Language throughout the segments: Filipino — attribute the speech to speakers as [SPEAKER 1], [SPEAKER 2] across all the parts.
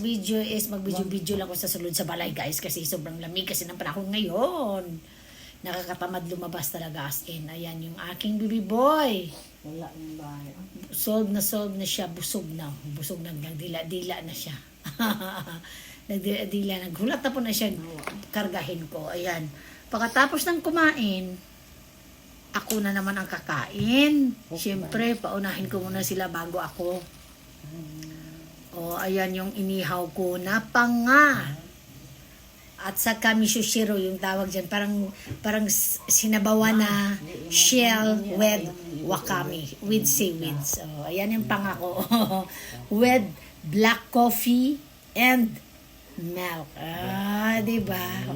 [SPEAKER 1] Video-video lang ko sa sulod sa balay guys kasi sobrang lamig kasi ng panahon ngayon. Nakakatamad lumabas talaga as in. Ayan yung aking baby boy.
[SPEAKER 2] Wala ng bahay.
[SPEAKER 1] Solve na solve na siya. Busog na. Busog na. Nagdila-dila na siya. Nagdila-dila. Naghulat na po na siya. Kargahin ko. Ayan. Pagkatapos ng kumain, ako na naman ang kakain. Siyempre, paunahin ko muna sila bago ako. O, ayan yung inihaw ko na panga. At saka misoshiro yung tawag dyan. Parang, parang sinabawan na shell with wakame, with seaweed. So, ayan yung panga ko. with black coffee and milk. Ah, di ba?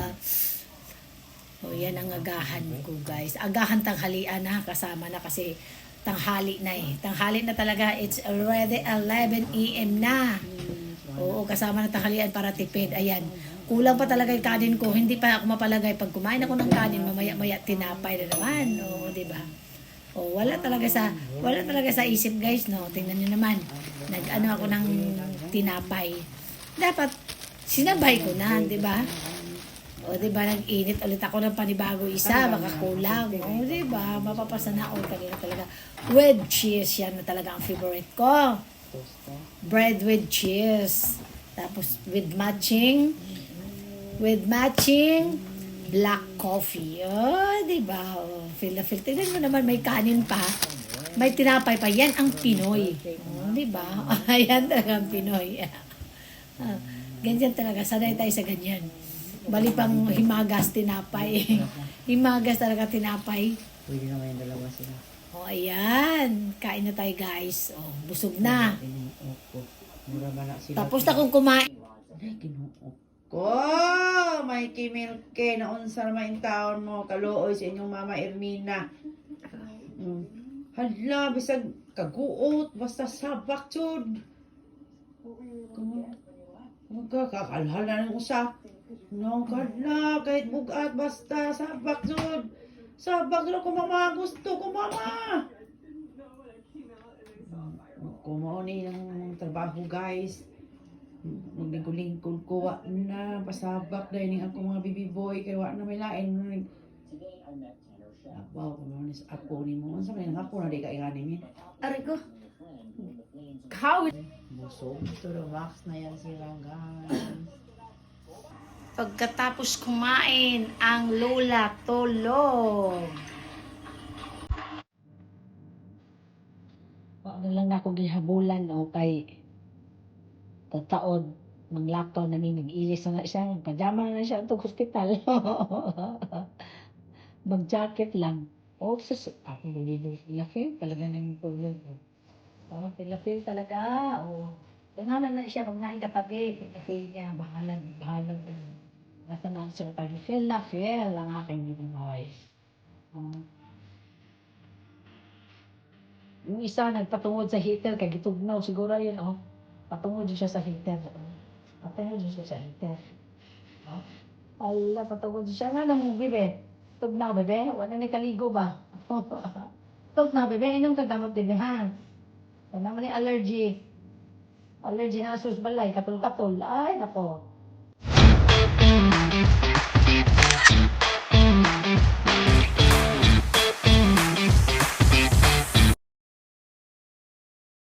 [SPEAKER 1] o, yan ang agahan ko, guys. Agahan tanghalian na, kasama na kasi tanghali na eh. Tanghali na talaga. It's already 11 a.m. na. Oo, kasama na tanghalian para tipid. Ayan. Kulang pa talaga yung kanin ko. Hindi pa ako mapalagay. Pag kumain ako ng kanin, mamaya-maya tinapay na naman. Oo, di ba? O, wala talaga sa wala talaga sa isip guys, no. Tingnan niyo naman. Nag-ano ako ng tinapay. Dapat sinabay ko na, di ba? O, di ba, nag-init ulit ako ng panibago isa, baka kulang. O, di ba, mapapasa na ako kanina talaga. With cheese, yan na talaga ang favorite ko. Bread with cheese. Tapos, with matching, with matching, black coffee. Oh, di ba? Oh, feel na feel. Tignan mo naman, may kanin pa. May tinapay pa. Yan ang Pinoy. Oh, di ba? Ayan talaga ang Pinoy. Ah, ganyan talaga. Sanay tayo sa ganyan. Bali pang himagas tinapay. himagas talaga tinapay.
[SPEAKER 2] Pwede naman yung dalawa sila.
[SPEAKER 1] O, ayan. Kain na tayo, guys. O, busog na.
[SPEAKER 2] Mura ba na sila?
[SPEAKER 1] Tapos na kong kumain.
[SPEAKER 2] Ay, kinuok ko. May kimilke na unsa naman yung taon mo. Kaluoy sa inyong mama Ermina. Mm. Hala, bisag kaguot. Basta sabak, chud. Magkakakalhala ng usa. No, kadla, kahit bugat, basta sabak, chud. Sabak na ko, mama. Gusto ko, mama. Kumao ni ng trabaho, guys. Maglingkod ko, wa na, pasabak dahil ning ako mga baby boy, kaya wa na may lain. Abaw, kumao ni sa apo ni mo. Ano sa mga apo na di ka ingani min?
[SPEAKER 1] Aray ko. How?
[SPEAKER 2] Busog. To the max na yan sila, guys.
[SPEAKER 1] Pagkatapos kumain, ang lola tulog. Wa na lang ako gihabulan o kay tataod manglakaw na mi nag-ilis na siya, pajama na siya itong hospital. Mag-jacket lang. Oh, sus, ako pilafil talaga ng problem. Oh, pilafil talaga. Oh. Tingnan na siya pag nahin kapag pilafil niya, bahalan, bahalan. Siya tayo, feel na feel ang aking boy. Oh. Yung isa nagpatungod sa heater, kay gitugnaw siguro yun, oh. Patungod siya sa heater. Oh. Patungod siya sa heater. Oh. Ala, patungod siya. Nga nang bebe. Tugnaw, bebe. Wala na kaligo ba? Tugnaw, bebe. Inom ka gamot din, ha? Yan naman yung allergy. Allergy na sus balay, katul-katul. Ay, nako.